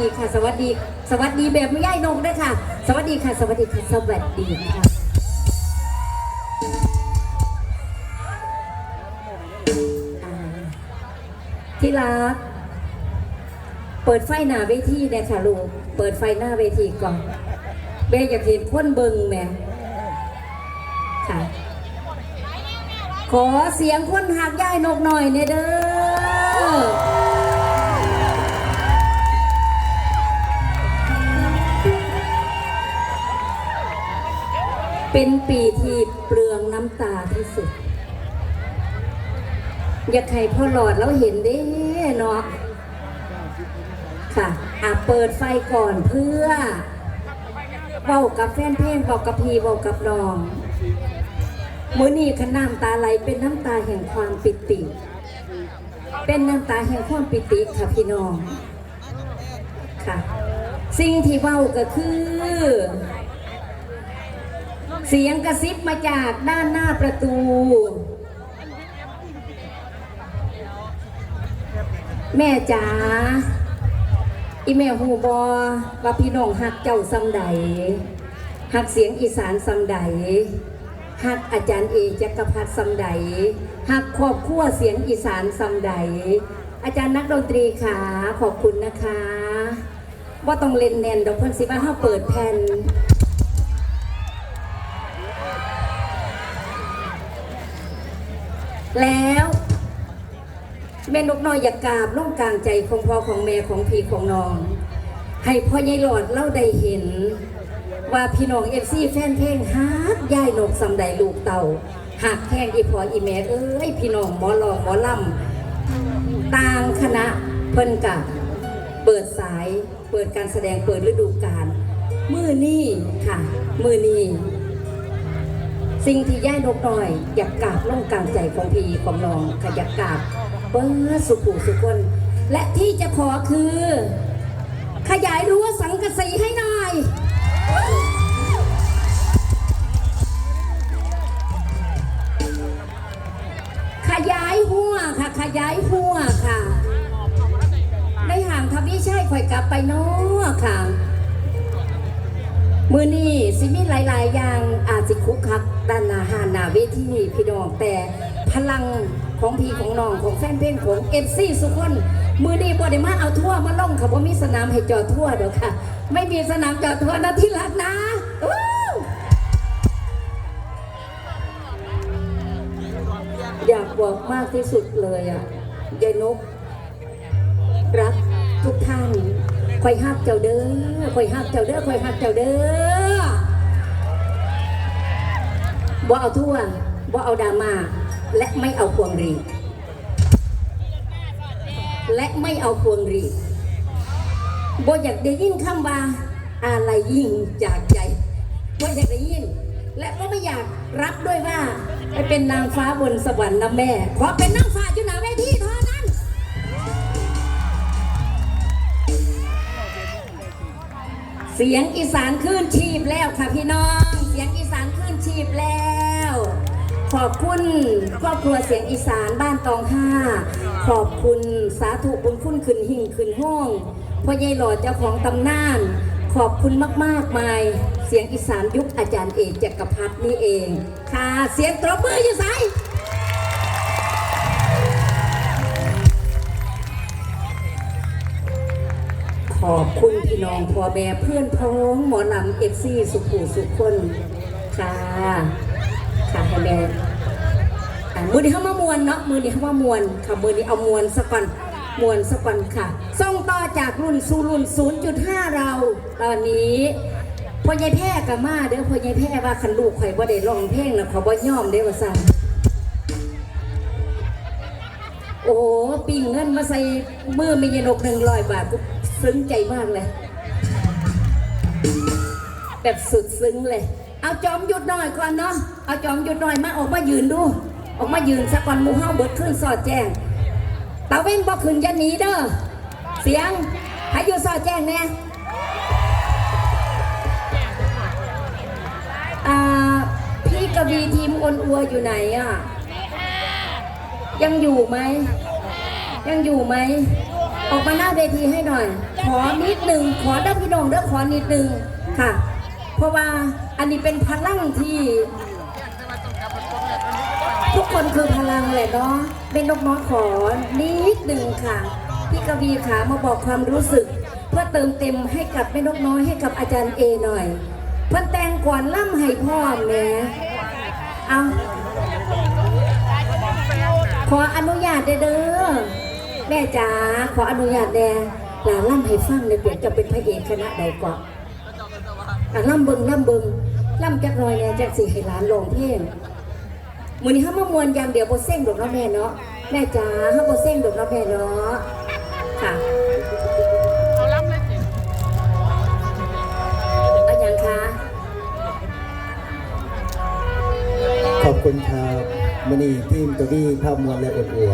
สวัสดีค่ะ สวัสดี สวัสดีแบบไม่ย่ายนงด้วยค่ะ สวัสดีค่ะ สวัสดีค่ะ สวัสดีค่ะที่รัก เปิดไฟหน้าเวทีเนี่ยค่ะลูก เปิดไฟหน้าเวทีก่อนเบย์อยากเห็นคนเบิงแหม่ค่ะ ขอเสียงคนหักย่ายนกหน่อยเนี่ยเด้อ เป็นปีที่เปลืองน้ำตาที่สุด อยากให้พ่อหลอดแล้วเห็นเด้เนาะค่ะอะเปิดไฟก่อนเพื่อเบากับแฟนเพลงเบากับพีเบากับน้องมือนี้ขน้ำตาไหลเป็นน้ำตาแห่งความปิติ เป็นน้ำตาแห่งความปิติค่ะพี่น้อง ค่ะ สิ่งที่เว้าก็คือ เสียงกระซิบมาจากด้านหน้าประตู แม่จ๋าอีแม่หูบอว่าพี่น้องหักเจ้าซำใดหักเสียงอีสานซำใดหักอาจารย์เอจักรพัฒน์ซำใดหักครอบครัวเสียงอีสานซำใดอาจารย์นักดนตรีขาขอบคุณนะคะว่าต้องเล่นแน่นดอกเพิ่นสิว่าเฮาเปิดแผ่น แล้วแม่นกน้อยอยากกราบล่องกลางใจของพ่อของแม่ของพี่ของน้อง ให้พ่อใหญ่หลอดเล่าได้เห็น ว่าพี่น้องเอฟซีแฟนเพลงฮักย่ายนกสำใดลูกเต่าหักแห้งอีพออีแม่เอ้ยพี่น้องหมอลองหมอลำต่างคณะเพิ่นกับเปิดสายเปิดการแสดงเปิดฤดูกาลมือนี่ค่ะ มือนี่ สิ่งที่ย่ายนกน้อย อยากกราบล่องกลางใจของพี่ของน้องขยากกราบเปิดสุขุสุคน และที่จะขอคือ ขยายรั้วสังกะสีให้หน่อยขยายหัวค่ะ ขยายหัวค่ะ ในห่างทวีใช่ข่อยกลับไปเนาะค่ะ มือนี้สิมีหลาย ๆ อย่างอาจสิคุกคัก ด้านหนาหานหนาเวทีพี่น้องแต่พลังของพี่ของน้องของแฟนเพลงของเอฟซีสุกคนมือนี้บ่ได้มาเอาทั่วมาล่องค่ะว่ามีสนามให้จอทั่วเดี๋ยวค่ะ ไม่มีสนามจอทั่วนะที่รักนะอยากบอกมากที่สุดเลยอะยายนก รักทุกท่านคอยฮักเจ้าเด้อคอยฮักเจ้าเด้อคอยฮักเจ้าเด้อ บ่เอาทั่วบ่เอาดราม่าและไม่เอาพวงรีดและไม่เอาพวงรีดบ่อยากได้ยินคำว่าอะไรยิ่งจากใจบ่อยากได้ยิน และก็ไม่อยากรับด้วยว่าไปเป็นนางฟ้าบนสวรรค์นะแม่ขอเป็นนางฟ้าอยู่หนาเวทีเท่านั้นเสียงอีสานขึ้นชีพแล้วค่ะพี่น้อง เสียงอีสานขึ้นชีพแล้ว ขอบคุณครอบครัวเสียงอีสานบ้านตองห้า ขอบคุณสาธุบุญคุณขึ้นหิ่งขึ้นห้องพ่อใหญ่หลอดเจ้าของตำนาน ขอบคุณมากๆมาย เสียงอีสานยุคอาจารย์เอกจักรพัฒน์นี่เอง ค่ะเสียงตรบมืออยู่ไสขอบคุณพี่น้องพ่อแม่เพื่อนพ้องหมอลำเอฟซีสุขูสุขคนค่ะ แม่อะมือนี้เข้ามามวนเนาะมือนี้เข้ามามวนค่ะมือนี้เอามวนสักก่อนมวนสักก่อนค่ะส่งต่อจากรุ่นสู่รุ่น 0.5 เรา ตอนนี้พ่อใหญ่แพ้กับมาเด้อพ่อใหญ่แพ้ว่าคันลูกข่อยบ่ได้ร้องเพลงนะขอบ่ย่อมเด้อว่าซั่นโอ้โหปิ่งเงินมาใส่มือมีเยนกหนึ่งร้อยบาทกูซึ้งใจมากเลย แบบสุดซึ้งเลย เอาจอมหยุดหน่อยก่อนเนาะเอาจอมหยุดหน่อยมาออกมายืนดู ออกมายืนสักก่อนหมูเฮาเบิดขึ้นสอดแจ้งตาเว้นบอกขึ้นยันหนีเด้อเสียงให้อยู่สอดแจ้งแน่อ่าพี่กวีทีมอนอัวอยู่ไหนอะยังอยู่ไหม ยังอยู่ไหม ออกมาหน้าเวทีให้หน่อย ขอนิดหนึ่งขอด้อพี่น้องเด้อขอนิดหนึ่งค่ะ เพราะว่า อันนี้เป็นพลังที่ ทุกคนคือพลังแหละเนาะเป็นนกน้อยขอนิดหนึ่งค่ะ พี่กวีขามาบอกความรู้สึก เพื่อเติมเต็มให้กับแม่นกน้อยให้กับอาจารย์เอหน่อย เพื่อนแต่งก่อนล่ำให้พ่อแม่เอาขออนุญาตเด้อแม่จ๋าขออนุญาตแด่หลาล่ำให้ฟังเลยเปลี่ยนจะเป็นพระเอกคณะใดก่อนอะล่ำเบิงล่ำเบิง ล่ำจักหน่อยแน่จักสิให้หลานลงเพลงมือนี้ห้ามามวนอย่างเดียวโบเส้งดอกเนาะแม่เนาะแม่จ๋าห้ามโบเส้งดอกเนาะแม่เนาะค่ะเอาล้ำเลยสิเอาอย่างคะขอบคุณครับมณีทีมตัวดีภาพมวลและอดอัว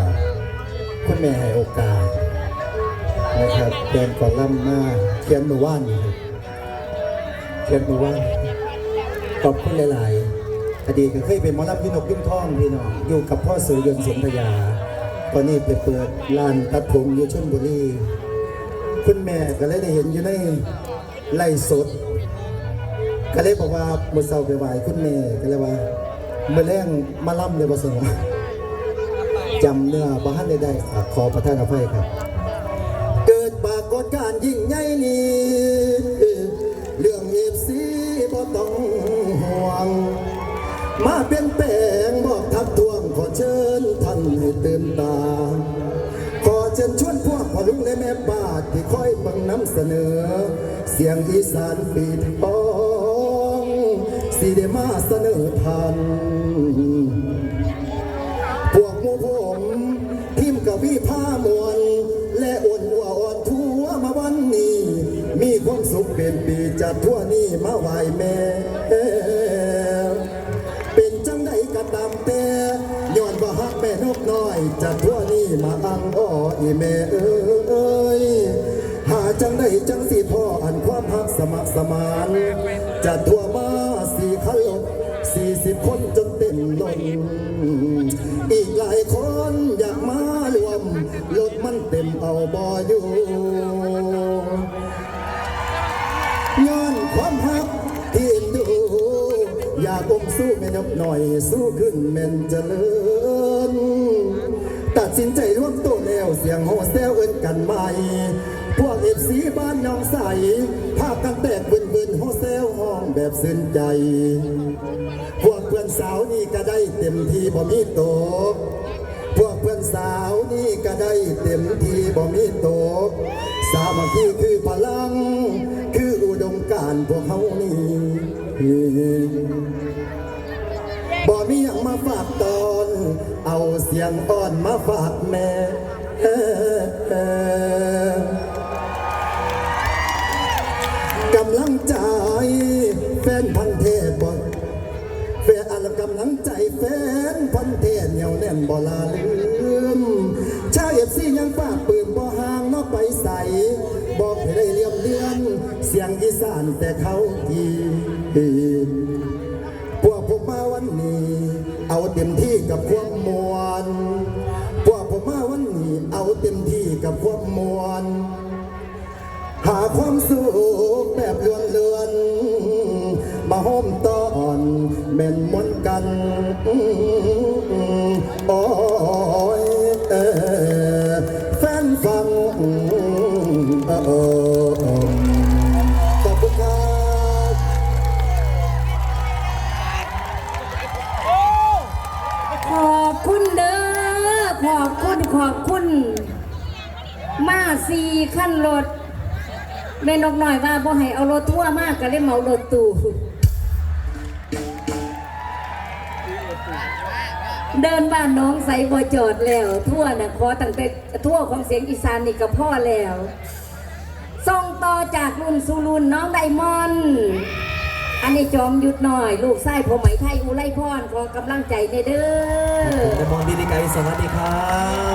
คุณแม่ให้โอกาสนะครับเดินก่อนล่ำมาเขียนมือว่านเขียนมือว่าน ขอบคุณหลายๆอดีตก็เคยเป็นมอลำพี่นกยุ่งท่องพี่น้องอยู่กับพ่อสุรยนต์สนธยา ตอนนี้ไปเปิดร้านตัดผมอยู่ชลบุรีคุณแม่ก็เลยได้เห็นอยู่ในไล่สด ก็เลยบอกว่ามื่อเช้าไปไหวคุณแม่ก็เลยว่าเมื่อแรงมาล่ำเลยประสงจำเนื้อบ้านได้ได้ขอประทานอภัยครับ เกิดปรากฏการณ์ยิ่งใหญ่นี้เรื่องเอฟซีบ่ต้อง มาเปลี่ยนแปลงบอกทักทวงขอเชิญท่านให้ตื่นตา ขอเชิญชวนพวกพ่อลุงและแม่ป้าที่คอยบังนำเสนอ เสียงอีสานปีทองสีได้มาเสนอทันพวกมูผมทีมกับพี่ผ้า เป็นปีจัดทั่วนี้มาไหวแม่ เป็นจังใดก็ตามแต่ย้อนว่าฮักแม่นกน้อยจัดทั่วนี้มาอังอ้ออีแม่เอ้ยหาจังใดจังสิพ่ออันความฮักสมัครสมานจัดทั่วมาสี่ขันลบสี่สิบคนจนเต็มล้นอีกหลายคนอยากมารวมรถมันเต็มเอาบ่อยู่ อยากอมสู้แม่นกหน่อยสู้ขึ้นแม่นเจริญ ตัดสินใจร่วมตัวแล้วเสียงโฮเซลเอินกันใหม่ พวกเอฟซีบ้านน้องใส ภาพกันแตกบึนบึนๆโฮเซลห้องแบบสิ้นใจ พวกเพื่อนสาวนี่ก็ได้เต็มที่บ่มีตกพวกเพื่อนสาวนี่ก็ได้เต็มที่บ่มีตก สามัคคีคือพลัง คืออุดมการพวกเขานี่บ่ มีหยังมาฝากตอน เอาเสียงอ่อนมาฝากแม่กำลังใจแฟนพันธ์เทพบ่แฟนอันกำลังใจแฟนพันเทเหนียวแน่นบ่ลาลืมชาวเอฟซียังฝากปืนบ่ห่างนอกไปใสบอกให้ได้เลี่ยมเลือน เสียงอีสานแต่เขาที เอาเต็มที่กับความมวลพวกผมมาวันนี้เอาเต็มที่กับความมวลหาความสุขแบบเลือนเลือนมาห้อมตอนแม่นมนกันโอ้ยเออแฟนฟังเออเออ ขอบคุณ มาสี่ขั้นรถแม่นกหน่อยว่าบ่ให้เอารถทั่วมากก็เลยเหมารถตู้เดินบ้านน้องใสบ่จอดแล้ว ทั่วน่ะขอตั้งแต่ทั่วของเสียงอีสานนี่ก็พ่อแล้วส่งต่อจากรุ่นสู่รุ่นน้องไดมอนด์อันนี้จอมหยุดหน่อย ลูกไส้ผมไหมไทยอุไรพรขอกำลังใจในเด้อแต่มองดีดีไกลสวัสดีครับ